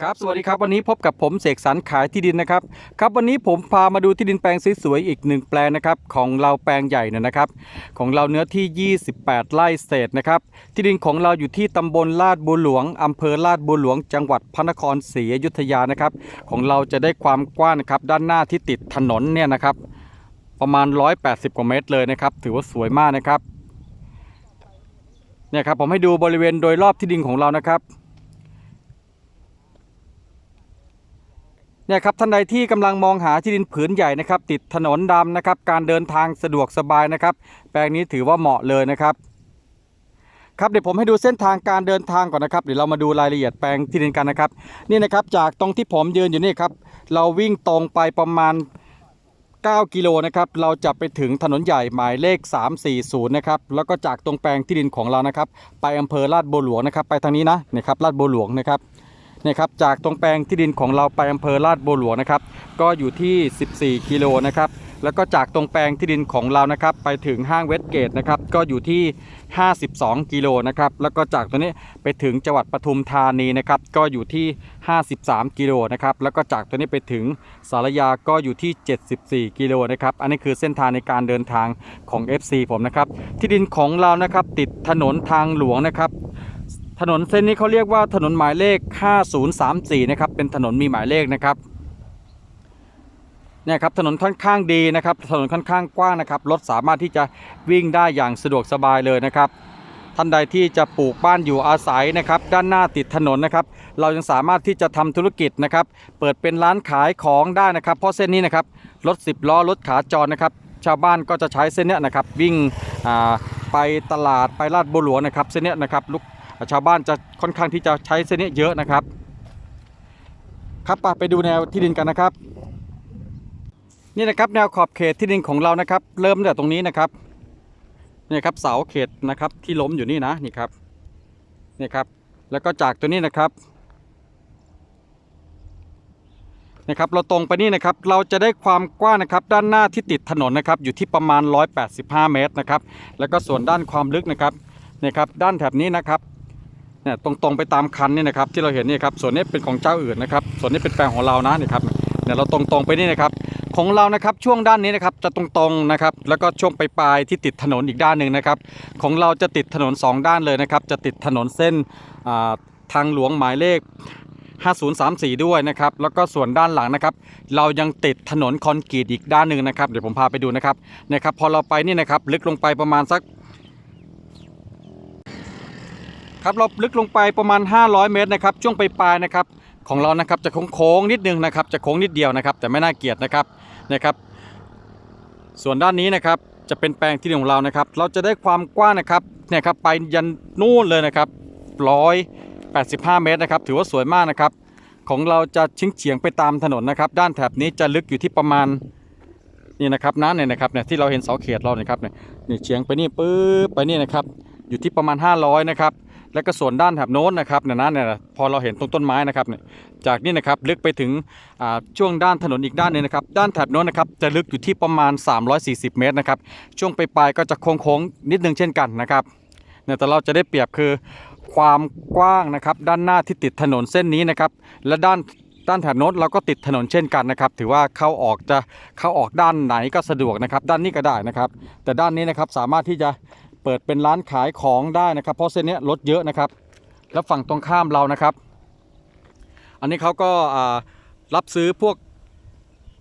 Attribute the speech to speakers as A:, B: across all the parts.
A: ครับสวัสดีครับวันนี้พบกับผมเสกสรรขายที่ดินนะครับครับวันนี้ผมพามาดูที่ดินแปลงสวยๆอีกหนึ่งแปลงนะครับของเราแปลงใหญ่เนี่ยนะครับ ของเราเนื้อที่ 28 ไร่เศษนะครับที่ดินของเราอยู่ที่ตำบลลาดบัวหลวงอำเภอลาดบัวหลวง จังหวัดพระนครศรีอยุธยานะครับของเราจะได้ความกว้างนะครับด้านหน้าที่ติดถนนเนี่ยนะครับ ประมาณ 180 กว่าเมตรเลยนะครับ ถือว่าสวยมากนะครับเนี่ยครับผมให้ดูบริเวณโดยรอบที่ดินของเรานะครับ เนี่ยครับท่านใดที่กำลังมองหาที่ดินผืนใหญ่นะครับ ติดถนนดำนะครับ การเดินทางสะดวกสบายนะครับ แปลงนี้ถือว่าเหมาะเลยนะครับครับเดี๋ยวผมให้ดูเส้นทางการเดินทางก่อนนะครับเดี๋ยวเรามาดูรายละเอียดแปลงที่ดินกันนะครับ นี่นะครับจากตรงที่ผมยืนอยู่นี่ครับเราวิ่งตรงไปประมาณ 9 กิโลนะครับเราจะไปถึงถนนใหญ่หมายเลข 340นะครับแล้วก็จากตรงแปลงที่ดินของเรานะครับ ไปอำเภอลาดบัวหลวงนะครับ ไปทางนี้นะนะครับลาดบัวหลวงนะครับ นี่ยครับจากตรงแปลงที่ดินของเราไปอำเภอลาดบัวหลวงนะครับ ก็อยู่ที่ 14 กิโลนะครับแล้วก็จากตรงแปลงที่ดินของเรานะครับ ไปถึงห้างเวสเกตนะครับ ก็อยู่ที่ 52 กิโลนะครับ แล้วก็จากตัวนี้ไปถึงจังหวัดปทุมธานีนะครับ ก็อยู่ที่ 53 กิโลนะครับ แล้วก็จากตัวนี้ไปถึงสารยาก็อยู่ที่ 74 กิโลนะครับ อันนี้คือเส้นทางในการเดินทางของ FC ผมนะครับ ที่ดินของเรานะครับติดถนนทางหลวงนะครับ ถนนเส้นนี้เขาเรียกว่าถนนหมายเลข 5034 นะครับ เป็นถนนมีหมายเลขนะครับ เนี่ยครับถนนค่อนข้างดีนะครับ ถนนค่อนข้างกว้างนะครับ รถสามารถที่จะวิ่งได้อย่างสะดวกสบายเลยนะครับ ท่านใดที่จะปลูกบ้านอยู่อาศัยนะครับ ด้านหน้าติดถนนนะครับ เรายังสามารถที่จะทำธุรกิจนะครับ เปิดเป็นร้านขายของได้นะครับ เพราะเส้นนี้นะครับ รถ 10 ล้อ รถขาจรนะครับ ชาวบ้านก็จะใช้เส้นนี้นะครับ วิ่งไปตลาดไปลาดบัวหลวงนะครับ เส้นนี้นะครับลูก ชาวบ้านจะค่อนข้างที่จะใช้เส้นนี้เยอะนะครับ ครับไปไปดูแนวที่ดินกันนะครับ นี่นะครับแนวขอบเขตที่ดินของเรานะครับ เริ่มจากตรงนี้นะครับนี่ครับเสาเขตนะครับที่ล้มอยู่นี่นะนี่ครับนี่ครับ แล้วก็จากตัวนี้นะครับนะครับเราตรงไปนี่นะครับเราจะได้ความกว้างนะครับด้านหน้าที่ติดถนนนะครับอยู่ที่ประมาณ 185 เมตรนะครับแล้วก็ส่วนด้านความลึกนะครับนี่ครับด้านแถบนี้นะครับ เนี่ยตรงๆไปตามคันนี่นะครับที่เราเห็นนี่ครับส่วนนี้เป็นของเจ้าอื่นนะครับส่วนนี้เป็นแปลงของเรานะนี่ครับเนี่ยเราตรงๆไปนี่นะครับของเรานะครับช่วงด้านนี้นะครับจะตรงๆนะครับแล้วก็ช่วงปลายๆที่ติดถนนอีกด้านหนึ่งนะครับของเราจะติดถนน 2 ด้านเลยนะครับจะติดถนนเส้นทางหลวงหมายเลข 5034 ด้วยนะครับแล้วก็ส่วนด้านหลังนะครับ เรายังติดถนนคอนกรีตอีกด้านหนึ่งนะครับเดี๋ยวผมพาไปดูนะครับนะครับพอเราไปนี่นะครับลึกลงไปประมาณสัก ครับเราลึกลงไปประมาณ 500 เมตรนะครับช่วงปลายๆนะครับของเรานะครับจะโค้งๆนิดนึงนะครับจะโค้งนิดเดียวนะครับ แต่ไม่น่าเกลียดนะครับนะครับ ส่วนด้านนี้นะครับจะเป็นแปลงที่ดินของเรานะครับ เราจะได้ความกว้างนะครับเนี่ยครับไปยันนู่นเลยนะครับ185เมตรนะครับ ถือว่าสวยมากนะครับ ของเราจะชิงเฉียงไปตามถนนนะครับ ด้านแถบนี้จะลึกอยู่ที่ประมาณนี่นะครับนะเนี่ยนะครับเนี่ยที่เราเห็นเสาเขตเราเนี่ยครับเนี่ยเฉียงไปนี่ปื๊บไปนี่นะครับอยู่ที่ประมาณ 500นะครับ แล้วก็ส่วนด้านแถบโน้นนะครับเนี่ยนะเนี่ยพอเราเห็นตรงต้นไม้นะครับเนี่ยจากนี่นะครับลึกไปถึงช่วงด้านถนนอีกด้านหนึงนะครับ ด้านแถบโน้นนะครับจะลึกอยู่ที่ประมาณ 340 เมตรนะครับช่วงปลายๆก็จะโค้งๆนิดนึงเช่นกันนะครับเนี่ยแต่เราจะได้เปรียบคือความกว้างนะครับด้านหน้าที่ติดถนนเส้นนี้นะครับและด้านด้านแถบโน้นเราก็ติดถนนเช่นกันนะครับ ถือว่าเข้าออกจะเข้าออกด้านไหนก็สะดวกนะครับ ด้านนี้ก็ได้นะครับ แต่ด้านนี้นะครับสามารถที่จะ เปิดเป็นร้านขายของได้นะครับ เพราะเส้นนี้รถเยอะนะครับ แล้วฝั่งตรงข้ามเรานะครับ อันนี้เขาก็รับซื้อพวก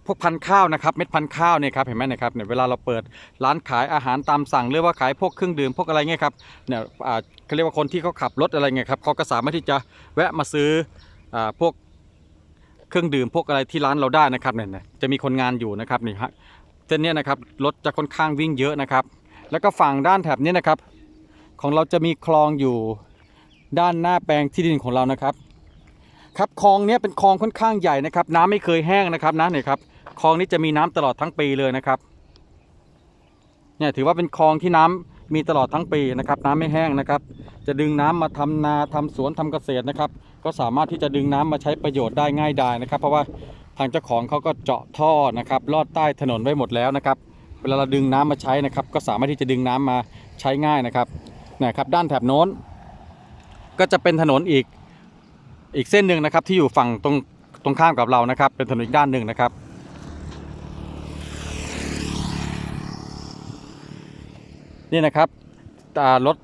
A: พวกพันข้าวนะครับ เม็ดพันข้าวเนี่ยครับเห็นไหมนะครับเนี่ยเวลาเราเปิดร้านขายอาหารตามสั่งหรือว่าขายพวกเครื่องดื่มพวกอะไรเงี้ยครับเนี่ยเขาเรียกว่าคนที่เขาขับรถอะไรเงี้ยครับเขาก็สามารถที่จะแวะมาซื้ออพวกเครื่องดื่มพวกอะไรที่ร้านเราได้นะครับเนี่ยจะมีคนงานอยู่นะครับนี่ฮะเส้นนี้นะครับรถจะค่อนข้างวิ่งเยอะนะครับ แล้วก็ฝั่งด้านแถบนี้นะครับ ของเราจะมีคลองอยู่ด้านหน้าแปลงที่ดินของเรานะครับ ครับคลองนี้เป็นคลองค่อนข้างใหญ่นะครับ น้ำไม่เคยแห้งนะครับนะเนี่ยครับคลองนี้จะมีน้ำตลอดทั้งปีเลยนะครับเนี่ยถือว่าเป็นคลองที่น้ำมีตลอดทั้งปีนะครับ น้ำไม่แห้งนะครับ จะดึงน้ำมาทำนาทำสวนทำเกษตรนะครับ ก็สามารถที่จะดึงน้ำมาใช้ประโยชน์ได้ง่ายดายนะครับ เพราะว่าทางเจ้าของเขาก็เจาะท่อนะครับลอดใต้ถนนไว้หมดแล้วนะครับ เวลาเราดึงน้ำมาใช้นะครับ ก็สามารถที่จะดึงน้ำมาใช้ง่ายนะครับนะครับ ด้านแถบโน้น ก็จะเป็นถนนอีกอีกเส้นหนึ่งนะครับ ที่อยู่ฝั่งตรงตรงข้ามกับเรานะครับ เป็นถนนอีกด้านหนึ่งนะครับนี่นะครับรถ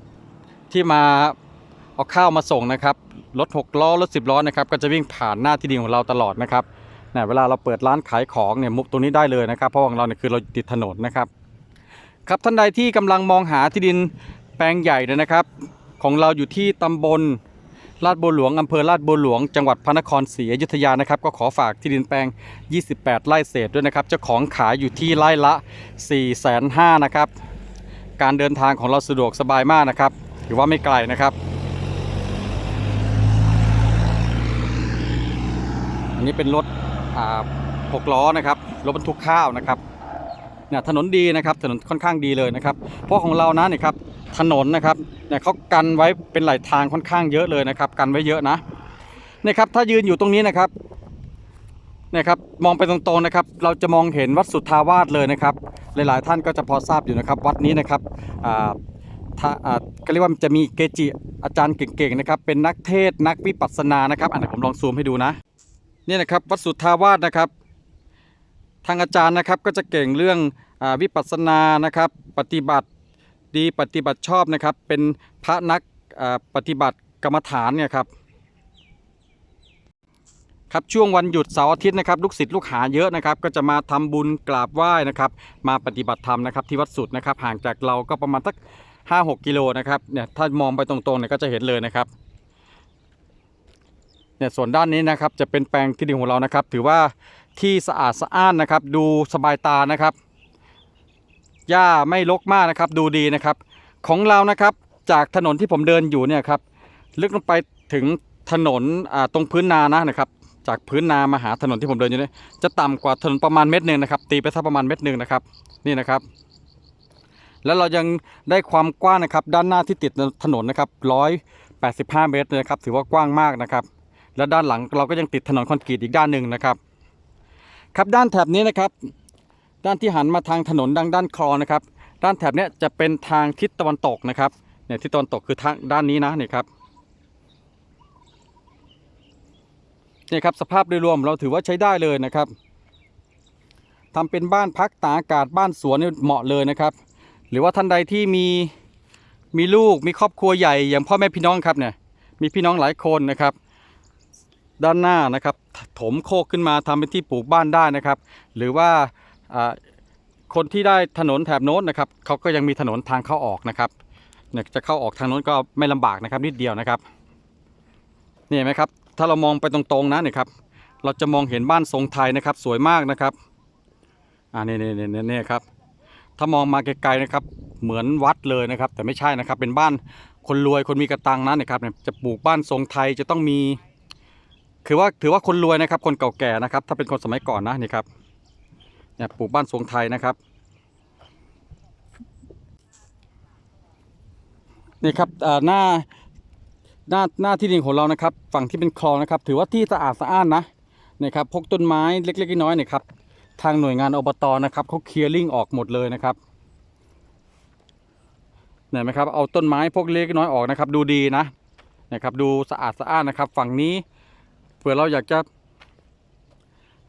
A: ที่มาเอาข้าวมาส่งนะครับรถหกล้อรถสิบล้อนะครับ ก็จะวิ่งผ่านหน้าที่ดินของเราตลอดนะครับ เนี่ยเวลาเราเปิดร้านขายของเนี่ยมุกตรงนี้ได้เลยนะครับ เพราะของเราเนี่ยคือเราติดถนนนะครับ ครับท่านใดที่กำลังมองหาที่ดินแปลงใหญ่เนี่ยนะครับ ของเราอยู่ที่ตำบลลาดบัวหลวงอำเภอลาดบัวหลวง จังหวัดพระนครศรีอยุธยานะครับก็ขอฝากที่ดินแปลง 28 ไร่เศษด้วยนะครับเจ้าของขายอยู่ที่ไร่ละ 4 5 0 0 0นะครับ การเดินทางของเราสะดวกสบายมากนะครับถือว่าไม่ไกลนะครับ อันนี้เป็นรถ หกล้อนะครับรถบรรทุกข้าวนะครับเนี่ยถนนดีนะครับถนนค่อนข้างดีเลยนะครับ เพราะของเรานะเนี่ยครับถนนนะครับเนี่ยเขากันไว้เป็นหลายทางค่อนข้างเยอะเลยนะครับ กันไว้เยอะนะเนี่ยครับถ้ายืนอยู่ตรงนี้นะครับเนี่ยครับมองไปตรงๆนะครับ เราจะมองเห็นวัดสุทธาวาสเลยนะครับ หลายๆท่านก็จะพอทราบอยู่นะครับ วัดนี้นะครับอ่าถ้าอ่าก็เรียกว่าจะมีเกจิอาจารย์เก่งๆนะครับ เป็นนักเทศนักวิปัสสนานะครับ อันนี้ผมลองซูมให้ดูนะ นี่นะครับวัดสุทธาวาสนะครับ ทางอาจารย์นะครับก็จะเก่งเรื่องอวิปัสสนานะครับ ปฏิบัติดีปฏิบัติชอบนะครับ เป็นพระนักปฏิบัติกรรมฐานเนี่ยครับครับช่วงวันหยุดเสาร์อาทิตย์นะครับลูกศิษย์ลูกหาเยอะนะครับ ก็จะมาทำบุญกราบไหว้นะครับ มาปฏิบัติธรรมนะครับ ที่วัดสุดนะครับ ห่างจากเราก็ประมาณสัก5-6กิโลนะครับเนี่ยถ้ามองไปตรงๆเนี่ยก็จะเห็นเลยนะครับ เนี่ยส่วนด้านนี้นะครับจะเป็นแปลงที่ดินของเรานะครับ ถือว่าที่สะอาดสะอ้านนะครับ ดูสบายตานะครับหญ้าไม่รกมากนะครับ ดูดีนะครับ ของเรานะครับจากถนนที่ผมเดินอยู่เนี่ยครับลึกลงไปถึงถนนตรงพื้นนานะนะครับ จากพื้นนามาหาถนนที่ผมเดินอยู่เนี่ยจะต่ำกว่าถนนประมาณเม็ดหนึ่งนะครับ ตีไปสักประมาณเม็ดหนึ่งนะครับ นี่นะครับ แล้วเรายังได้ความกว้างนะครับ ด้านหน้าที่ติดถนนนะครับ185เมตรนะครับ ถือว่ากว้างมากนะครับ แล้วด้านหลังเราก็ยังติดถนนคอนกรีตอีกด้านหนึ่งนะครับ ครับด้านแถบนี้นะครับ ด้านที่หันมาทางถนนดังด้านคลองนะครับ ด้านแถบนี้จะเป็นทางทิศตะวันตกนะครับเนี่ยทิศตะวันตกคือทางด้านนี้นะนี่ครับนี่ครับสภาพโดยรวมเราถือว่าใช้ได้เลยนะครับทำเป็นบ้านพักตากอากาศบ้านสวนนี่เหมาะเลยนะครับ หรือว่าท่านใดที่มีมีลูกมีครอบครัวใหญ่อย่างพ่อแม่พี่น้องครับเนี่ยมีพี่น้องหลายคนนะครับ ด้านหน้านะครับ ถมโคกขึ้นมาทำเป็นที่ปลูกบ้านได้นะครับ หรือว่าคนที่ได้ถนนแถบโน้นนะครับเขาก็ยังมีถนนทางเข้าออกนะครับจะเข้าออกทางโน้นก็ไม่ลำบากนะครับนิดเดียวนะครับนี่เห็นไหมครับถ้าเรามองไปตรงๆนะเนี่ยครับเราจะมองเห็นบ้านทรงไทยนะครับ สวยมากนะครับอ่านี่นี่นี่นี่ครับถ้ามองมาไกลๆนะครับ เหมือนวัดเลยนะครับ แต่ไม่ใช่นะครับเป็นบ้านคนรวยคนมีกระตังนะเนี่ยครับจะปลูกบ้านทรงไทยจะต้องมี คือว่าถือว่าคนรวยนะครับ คนเก่าแก่นะครับ ถ้าเป็นคนสมัยก่อนนะนี่ครับเนี่ยปลูกบ้านทรงไทยนะครับ นี่ครับหน้าหน้าหน้าที่ดินของเรานะครับ ฝั่งที่เป็นคลองนะครับ ถือว่าที่สะอาดสะอ้านนะนี่ครับพกต้นไม้เล็กๆน้อยๆนี่ครับ ทางหน่วยงานอบตนะครับเขาเคลียร์ลิงออกหมดเลยนะครับเห็นไหมครับเอาต้นไม้พวกเล็กน้อยออกนะครับ ดูดีนะนะครับ ดูสะอาดสะอ้านนะครับ ฝั่งนี้ ผื่อเราอยากจะ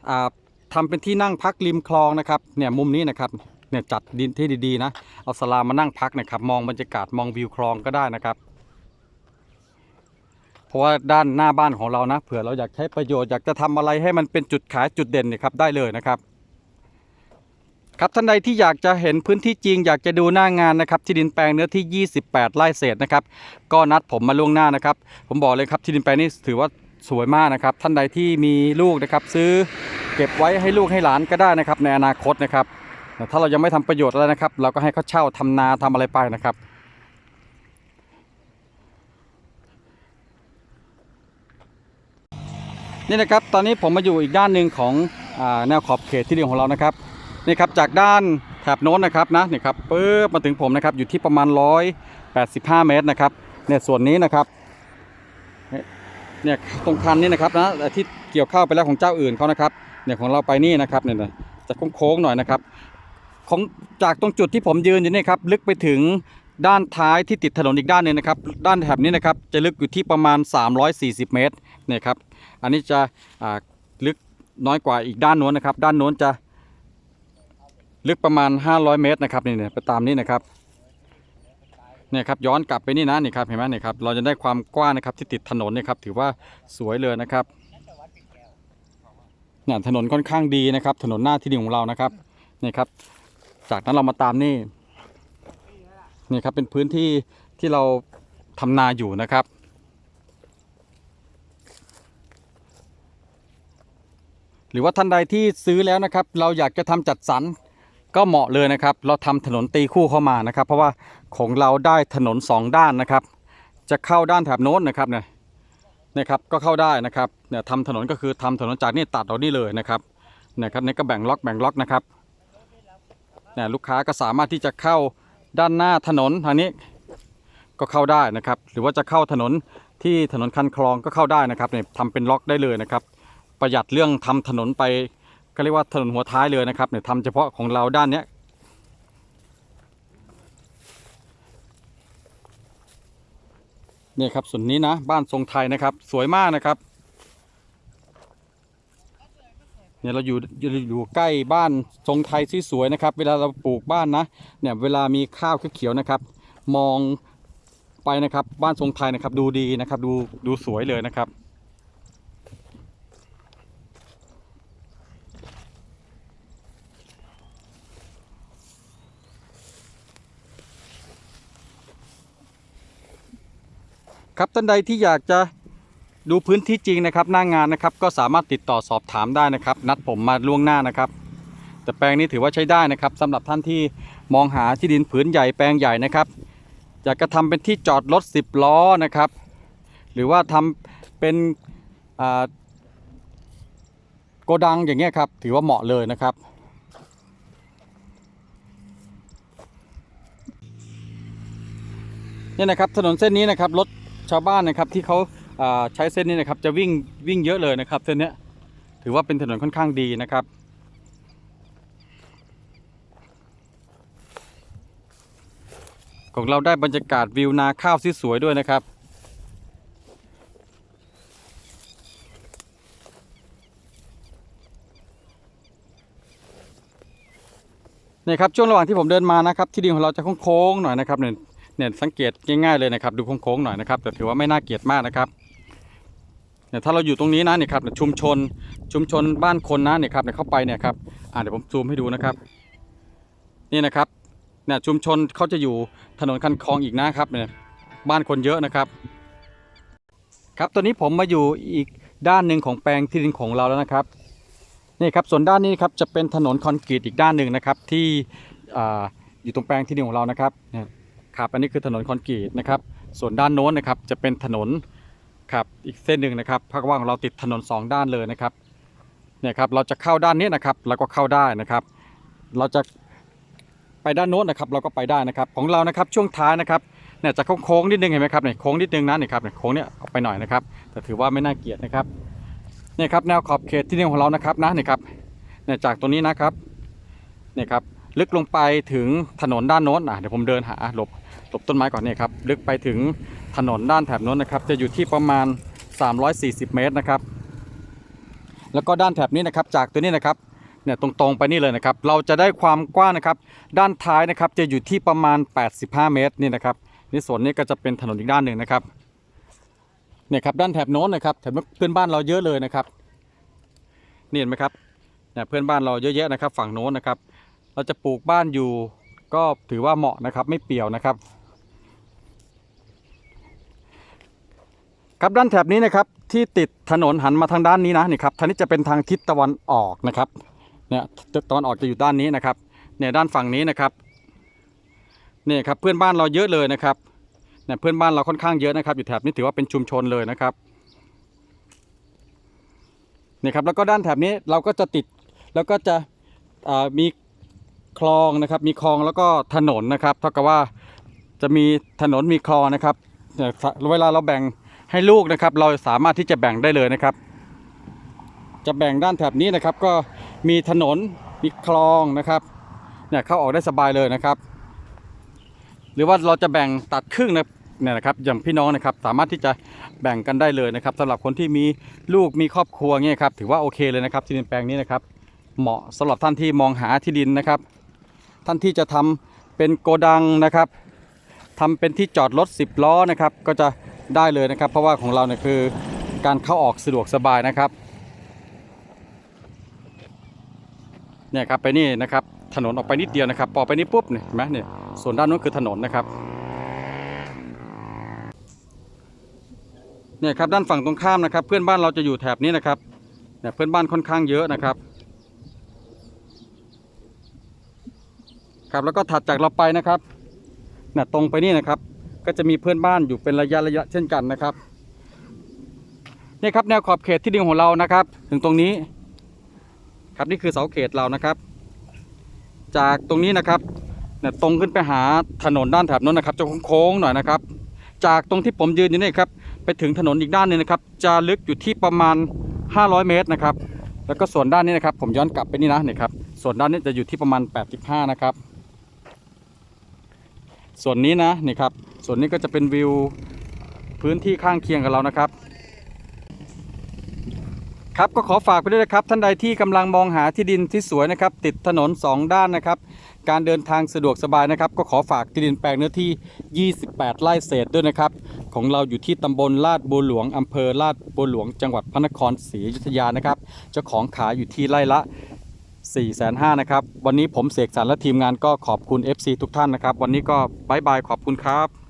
A: อ่าทำเป็นที่นั่งพักริมคลองนะครับเนี่ยมุมนี้นะครับเนี่ยจัดดินที่ดีๆนะเอาสลามานั่งพักนะครับมองบรรยากาศมองวิวคลองก็ได้นะครับ เพราะว่าด้านหน้าบ้านของเรานะเผื่อเราอยากใช้ประโยชน์อยากจะทำอะไรให้มันเป็นจุดขายจุดเด่นเนี่ยครับได้เลยนะครับครับท่านใดที่อยากจะเห็นพื้นที่จริงอยากจะดูหน้างานนะครับที่ดินแปลงเนื้อที่ 28 ไร่เศษนะครับก็นัดผมมาล่วงหน้านะครับ ผมบอกเลยครับที่ดินแปลงนี้ถือว่า สวยมากนะครับ ท่านใดที่มีลูกนะครับ ซื้อเก็บไว้ให้ลูกให้หลานก็ได้นะครับ ในอนาคตนะครับถ้าเรายังไม่ทำประโยชน์อะไรนะครับ เราก็ให้เขาเช่าทำนาทำอะไรไปนะครับ นี่นะครับตอนนี้ผมมาอยู่อีกด้านหนึ่งของอแนวขอบเขตที่ดินของเรานะครับนี่ครับจากด้านแถบโน้นนะครับนะนี่ครับปึ๊บมาถึงผมนะครับอยู่ที่ประมาณ 185 เมตรนะครับเนี่ยส่วนนี้นะครับ เนี่ยตรงคันนี้นะครับนะที่เกี่ยวข้าวไปแล้วของเจ้าอื่นเขานะครับเนี่ยของเราไปนี่นะครับเนี่ยจะโค้งๆหน่อยนะครับ ของจากตรงจุดที่ผมยืนอยู่นี่ครับลึกไปถึงด้านท้ายที่ติดถนนอีกด้านนึงนะครับ ด้านแถบนี้นะครับจะลึกอยู่ที่ประมาณ 340 เมตรเนี่ยครับอันนี้จะลึกน้อยกว่าอีกด้านโน้นนะครับ ด้านโน้นจะลึกประมาณ 500 เมตรนะครับนี่เนี่ยไปตามนี้นะครับ เนี่ยครับย้อนกลับไปนี่นะนี่ครับเห็นไหมนี่ครับเราจะได้ความกว้างนะครับที่ติดถนนเนี่ยครับถือว่าสวยเลยนะครับเนี่ยถนนค่อนข้างดีนะครับ ถนนหน้าที่ดินของเรานะครับนี่ครับ จากนั้นเรามาตามนี่นี่ครับเป็นพื้นที่ที่เราทำนาอยู่นะครับหรือว่าท่านใดที่ซื้อแล้วนะครับ เราอยากจะทำจัดสรร ก็เหมาะเลยนะครับ เราทำถนนตีคู่เข้ามานะครับ เพราะว่าของเราได้ถนนสองด้านนะครับ จะเข้าด้านแถบโน้นนะครับเนี่ยนะครับก็เข้าได้นะครับเนี่ยทำถนนก็คือทำถนนจากนี่ตัดเอานี่เลยนะครับนี่ยครับนี่ก็แบ่งล็อกแบ่งล็อกนะครับเนี่ยลูกค้าก็สามารถที่จะเข้าด้านหน้าถนนทางนี้ก็เข้าได้นะครับ หรือว่าจะเข้าถนนที่ถนนคันคลองก็เข้าได้นะครับเนี่ยทำเป็นล็อกได้เลยนะครับ ประหยัดเรื่องทำถนนไป ก็เรียกว่าถนนหัวท้ายเลยนะครับเนี่ยทำเฉพาะของเราด้านเนี้ยเนี่ยครับส่วนนี้นะบ้านทรงไทยนะครับ สวยมากนะครับเนี่ยเราอยู่อยู่อยู่ใกล้บ้านทรงไทยที่สวยนะครับ เวลาเราปลูกบ้านนะเนี่ยเวลามีข้าวเขียวนะครับ มองไปนะครับบ้านทรงไทยนะครับ ดูดีนะครับ ดูดูสวยเลยนะครับ ครับท่านใดที่อยากจะดูพื้นที่จริงนะครับหน้างานนะครับ ก็สามารถติดต่อสอบถามได้นะครับ นัดผมมาล่วงหน้านะครับ แต่แปลงนี้ถือว่าใช้ได้นะครับสำหรับท่านที่มองหาที่ดินผืนใหญ่แปลงใหญ่นะครับอยากจะทำเป็นที่จอดรถ 10 ล้อนะครับ หรือว่าทำเป็นอ่าโกดังอย่างเงี้ยครับ ถือว่าเหมาะเลยนะครับเนี่ยนะครับถนนเส้นนี้นะครับรถ ชาวบ้านนะครับที่เขาอ่าใช้เส้นนี้นะครับจะวิ่งวิ่งเยอะเลยนะครับ เส้นนี้ถือว่าเป็นถนนค่อนข้างดีนะครับ ของเราได้บรรยากาศวิวนาข้าวที่สวยด้วยนะครับเนี่ยครับช่วงระหว่างที่ผมเดินมานะครับที่ดินของเราจะโค้งๆหน่อยนะครับเนี่ย เนี่ยสังเกตง่ายๆเลยนะครับดูโค้งๆหน่อยนะครับแต่ถือว่าไม่น่าเกลียดมากนะครับเนี่ยถ้าเราอยู่ตรงนี้นะเนี่ยครับเนี่ยชุมชนชุมชนบ้านคนนะเนี่ยครับเนี่ยเข้าไปเนี่ยครับอ่าเดี๋ยวผมซูมให้ดูนะครับ นี่นะครับเนี่ยชุมชนเขาจะอยู่ถนนคันคลองอีกนะครับเนี่ยบ้านคนเยอะนะครับ ครับตอนนี้ผมมาอยู่อีกด้านหนึ่งของแปลงที่ดินของเราแล้วนะครับนี่ครับส่วนด้านนี้ครับจะเป็นถนนคอนกรีตอีกด้านหนึ่งนะครับที่ออยู่ตรงแปลงที่ดินของเรานะครับเนี่ย ครับอันนี้คือถนนคอนกรีตนะครับส่วนด้านโน้นนะครับจะเป็นถนนครับอีกเส้นหนึ่งนะครับภาคว่างของเราติดถนนสองด้านเลยนะครับเนี่ยครับเราจะเข้าด้านนี้นะครับเราก็เข้าได้นะครับ เราจะไปด้านโน้นนะครับเราก็ไปได้นะครับ ของเรานะครับช่วงท้ายนะครับเนี่ยจะโค้งนิดนึงเห็นไหมครับเนี่ยโค้งนิดนึงนะนี่ยครับเนี่ยโค้งเนี่ยออกไปหน่อยนะครับ แต่ถือว่าไม่น่าเกลียดนะครับเนี่ยครับแนวขอบเขตที่ดินของเรานะครับนะเนี่ยครับเนี่ยจากตรงนี้นะครับเนี่ยครับลึกลงไปถึงถนนด้านโน้นอะเดี๋ยวผมเดินหาหลบ หลบต้นไม้ก่อนเนี่ยครับลึกไปถึงถนนด้านแถบโน้นนะครับ จะอยู่ที่ประมาณ 340 เมตรนะครับ แล้วก็ด้านแถบนี้นะครับ จากตัวนี้นะครับเนี่ยตรงๆไปนี่เลยนะครับ เราจะได้ความกว้างนะครับ ด้านท้ายนะครับจะอยู่ที่ประมาณ 85 เมตรนี่นะครับนี่ส่วนนี้ก็จะเป็นถนนอีกด้านหนึ่งนะครับเนี่ยครับด้านแถบโน้นนะครับแถบเพื่อนบ้านเราเยอะเลยนะครับนี่เห็นไหมครับเนี่ยเพื่อนบ้านเราเยอะแยะนะครับ ฝั่งโน้นนะครับ เราจะปลูกบ้านอยู่ก็ถือว่าเหมาะนะครับ ไม่เปี่ยวนะครับ ครับด้านแถบนี้นะครับที่ติดถนนหันมาทางด้านนี้นะนี่ครับทางนี้จะเป็นทางทิศตะวันออกนะครับเนี่ยตะวันออกจะอยู่ด้านนี้นะครับเนี่ยด้านฝั่งนี้นะครับเนี่ยครับเพื่อนบ้านเราเยอะเลยนะครับเนี่ยเพื่อนบ้านเราค่อนข้างเยอะนะครับ อยู่แถบนี้ถือว่าเป็นชุมชนเลยนะครับนี่ครับแล้วก็ด้านแถบนี้เราก็จะติดแล้วก็จะมีคลองนะครับ มีคลองแล้วก็ถนนนะครับ เท่ากับว่าจะมีถนนมีคลองนะครับเวลาเราแบ่ง ให้ลูกนะครับ เราสามารถที่จะแบ่งได้เลยนะครับ จะแบ่งด้านแถบนี้นะครับ ก็มีถนนมีคลองนะครับเนี่ยเข้าออกได้สบายเลยนะครับ หรือว่าเราจะแบ่งตัดครึ่งนะเนี่ยนะครับอย่างพี่น้องนะครับสามารถที่จะแบ่งกันได้เลยนะครับสำหรับคนที่มีลูกมีครอบครัวเงี้ยครับถือว่าโอเคเลยนะครับที่ดินแปลงนี้นะครับ เหมาะสำหรับท่านที่มองหาที่ดินนะครับ ท่านที่จะทำเป็นโกดังนะครับทำเป็นที่จอดรถ 10 ล้อนะครับ ก็จะ ได้เลยนะครับ เพราะว่าของเราเนี่ยคือการเข้าออกสะดวกสบายนะครับเนี่ยครับไปนี่นะครับถนนออกไปนิดเดียวนะครับพอไปนี่ปุ๊บเนี่ยเห็นไหมเนี่ยส่วนด้านนู้นคือถนนนะครับเนี่ยครับด้านฝั่งตรงข้ามนะครับ เพื่อนบ้านเราจะอยู่แถบนี้นะครับเนี่ยเพื่อนบ้านค่อนข้างเยอะนะครับครับแล้วก็ถัดจากเราไปนะครับน่ะตรงไปนี่นะครับ ก็จะมีเพื่อนบ้านอยู่เป็นระยะระยะเช่นกันนะครับนี่ครับแนวขอบเขตที่ดินของเรานะครับ ถึงตรงนี้ ครับนี่คือเสาเขตเรานะครับ จากตรงนี้นะครับเนี่ยตรงขึ้นไปหาถนนด้านแถบนู้นนะครับจะโค้งๆหน่อยนะครับ จากตรงที่ผมยืนอยู่นี่ครับไปถึงถนนอีกด้านหนึงนะครับ จะลึกอยู่ที่ประมาณ 500 เมตรนะครับ แล้วก็ส่วนด้านนี้นะครับ ผมย้อนกลับไปนี่นะนี่ครับส่วนด้านนี้จะอยู่ที่ประมาณ 85 นะครับ ส่วนนี้นะนี่ครับ ส่วนนี้ก็จะเป็นวิวพื้นที่ข้างเคียงกับเรานะครับ ครับก็ขอฝากไปด้วยนะครับ ท่านใดที่กำลังมองหาที่ดินที่สวยนะครับ ติดถนน 2 ด้านนะครับ การเดินทางสะดวกสบายนะครับ ก็ขอฝากที่ดินแปลงเนื้อที่ 28 ไร่เศษด้วยนะครับ ของเราอยู่ที่ตำบลลาดบัวหลวงอำเภอลาดบัวหลวง จังหวัดพระนครศรีอยุธยานะครับ เจ้าของขายอยู่ที่ไร่ละ 4 5 0 0 0นะครับ วันนี้ผมเสกสรรและทีมงานก็ขอบคุณ FC ทุกท่านนะครับ วันนี้ก็บายบายขอบคุณครับ